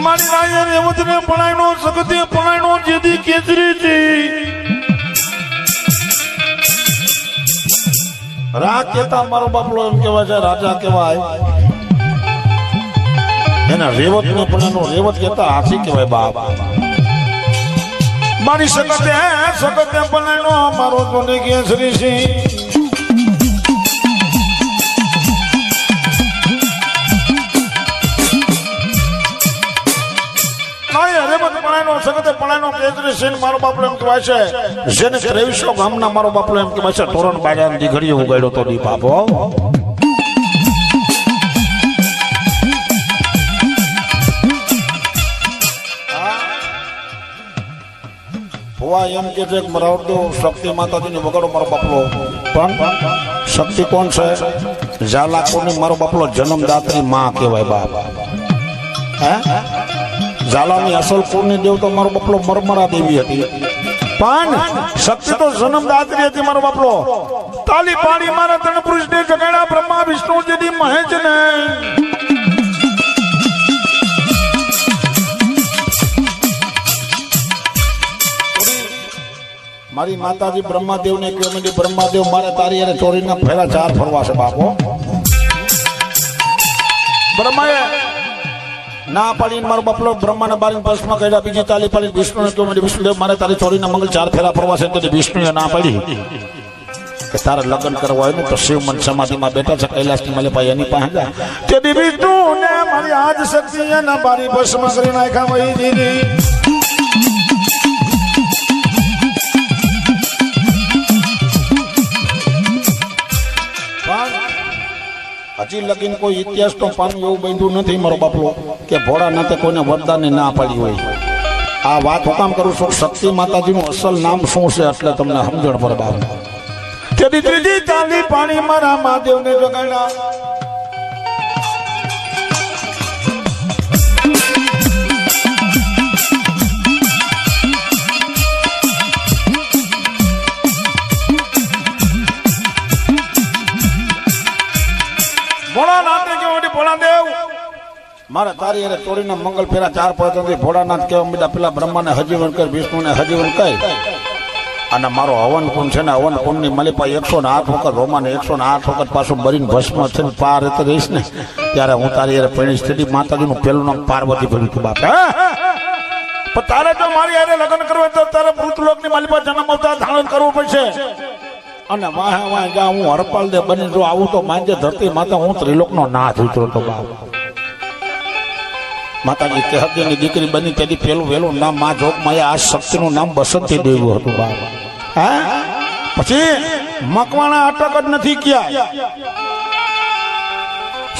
મારી રેવત રેવતને પણાયનો સગતે પણાયનો જેદી કેસરી થી રા કેતા મારો બાપલો એમ કેવા છે, રાજા કેવાય એના રેવત ને પણાનો રેવત કેતા હાથી કહેવાય બાપ. મારી સગતે સગતે પણાયનો મારો જોને કેસરી સિંહ પણાયનો કેસરી મારો એમ કહેવાય છે, જેને ત્રેવીસો ગામના મારો બાપલો એમ કહેવાય છે તોરણ બાજા દીઘડીએ ઉગાડ્યો તો દી બાપો. ભુવા એમ કે છે કે શક્તિ માતાજીને વગાડો મારો બાપલો. પણ શક્તિ કોણ છે? ઝાલા કોને મારો બાપલો જન્મદાત્રી માં કહેવાય બાપ. હે? ઝાલાની અસલ કુળની દેવ તો મારો બપલો મરમરા દેવી હતી. પણ શક્તિ તો જન્મદાત્રી હતી મારો બાપલો. તાલી પાડી મારા ત્રણ પુરુષ ને જગાડ્યા બ્રહ્મા વિષ્ણુ જેદી મહેશ ને મારી માતાજી બ્રહ્માદેવ ને મેં બ્રહ્માદેવ મારે તારી અને ચોરીના ફેરા ચાર ફરવા છે બાપો. બ્રહ્માએ ના પાડીને મારો બાપલો બ્રહ્માને બારીને ભસ્મ કર્યા, બીજી તાલી પાડી વિષ્ણુને કહ્યું મને વિષ્ણુદેવ, મારે તારી ચોરીના મંગલ ચાર ફેરા ફરવા છે તેથી વિષ્ણુએ ના પાડી. કે તારે લગ્ન કરવા હોય ને તો શિવ મન સમાધિમાં બેઠા છે કૈલાસની મલે ભાઈ એની પાસે જા. તેથી વિષ્ણુ ને મારી આજ શક્તિ એના બારી ભસ્મ કરી નાખ્યા વહી દીધી હજી લગીન કોઈ ઇતિહાસ તો પાનું એવું બાંધ્યું નથી મારો બાપલો, કે ભોળાનાથે કોઈને વરદાનની ના પાડી હોય. આ વાત હું કામ કરું છું? શક્તિ માતાજીનું અસલ નામ શું છે એટલે તમને સમજણ પર બાપ. તેથી ત્રીજી ચાલી પાણી મારા મહાદેવને જગાડ્યા. મારે તારી અરે તોડીને મંગલ ફેરા ચાર પડે ભોળાનાથ કેવા મીડા પેલા બ્રહ્માને હજીવન કર વિષ્ણુને હજીવન કહે અને મારો હવન કુંડ છે ને હવન કુંડની મલિપા એકસો ને આઠ વખત રોમાને એકસો ને આઠ વખત પાછું બરીને ભસ્મ થઈને પાર રહેતો રહીશ ને ત્યારે હું તારી અરે પરિણી સ્થિતિ માતાજીનું પેલું નામ પાર્વતી ભર્યું હતું બાપા. હે? પણ તારે જો મારી હારે લગ્ન કરવું તો તારે મૃતલોકની માલિપા જન્મ અવતાર ધારણ કરવું પડશે. અને વાહે વાહે જા હું હરપાલ દે બની જો આવું તો માંજે ધરતી માતા હું ત્રિલોકનો નાથ ઉતરો તો બાપ. માતાજી તેહદની દીકરી બની તેથી પેલું વેલું નામ મા જોગ માયા આ શક્તિનું નામ બસંતી દેવું હતું બાપ હે? પછી મકવાણા અટક જ નથી ક્યાં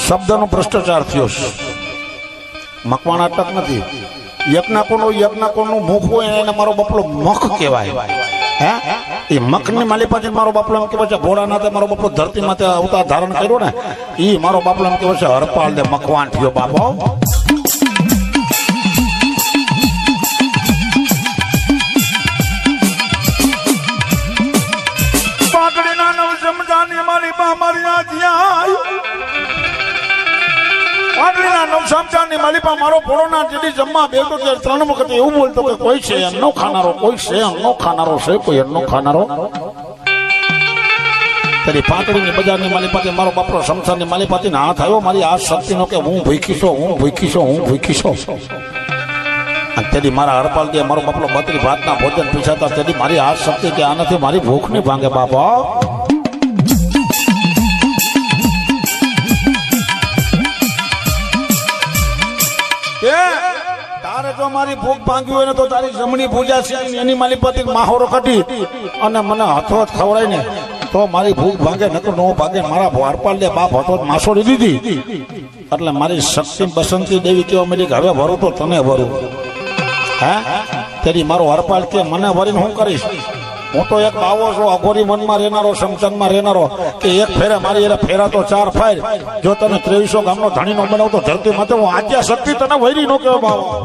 શબ્દનો ભ્રષ્ટાચાર થયો છે. મકવાણા અટક નથી. યજ્ઞાકોનું યજ્ઞકોનું મુખ હોય એને મારો બપલો મખ કહેવાય. હે? એ મખની પાસે મારો બાપલો એમ કહેવાય છે ભોળાનાથે મારો બાપલો ધરતી માથે અવતાર ધારણ કર્યો ને એ મારો બાપલો એમ કહેવાય છે હરપાલ દે મકવાન થયો બાપો પાટડીના નવ સમજાની મારી બા મારો પોળોના જેડી જમવા બેઠો ત્યારે ત્રણ વખત એવું બોલતો કે કોઈ છે એનો ખાનારો, કોઈ છે એનો ખાનારો, છે કોઈ એનો ખાનારો. તેની પાટડીની બજારની માલિપાથી મારો બાપરો શમશાનની માલિપાથી હાથ આવ્યો, મારી આ શક્તિનો કે હું ભૂખી છું, હું ભૂખી છું, હું ભૂખી છું. તેથી મારા હરપાલ દે મારો બાપલો બત્રી ભાતના ભોજન પીછાતા તેથી મારી આ શક્તિ કે આનાથી મારી ભૂખ નહીં ભાંગે બાપા. મારી ભૂખ ભાંગી હોય ને તો તારી જમણી પૂજા છે એની માલિપતિ માહોરો કાઢી અને મને હથો ખવડાય ને તો મારી ભૂખ ભાંગે, નકર નો ભાગે, મારા વારપાલ દે બાપ હતો માસોડી દીધી. એટલે મારી શક્તિ બસંતી દેવી કેવા મળી કે, હવે ભરું તો તને ભરું હે? તેરી મારો હરપાલ કે, મને ભરીને હું કરીશ? હું તો એક બાવો છો, અઘોરી મનમાં રહેનારો સમચંદમાં રહેનારો, કે એક ફેરે મારી એટલે ફેરા તો ચાર ફાયર. જો તને ત્રેવીસો ગામનો ધણીનો બનાવ તો ધરતી માથે, હું આજ્યા શક્તિ તને વૈરી નો કહેવા બાવા.